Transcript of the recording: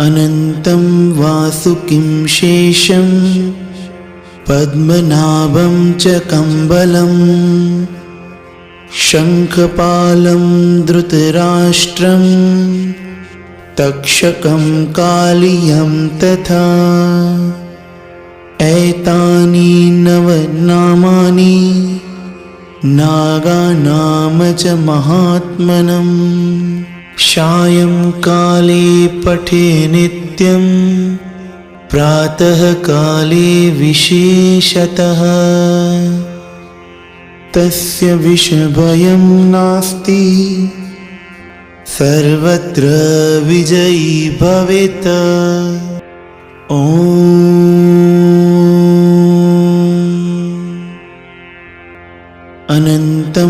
अनन्तं वासुकिं शेषं पद्मनाभं च कम्बलं शङ्खपालं धृतराष्ट्रं तक्षकं कालियं तथा एतानि नवनामानि नागानाम च महात्मनम् सायङ्काले पठे नित्यं। प्रातःकाले विशेषतः। तस्य विषभयं नास्ति। सर्वत्र विजयी भवेत्। ॐ అనంతం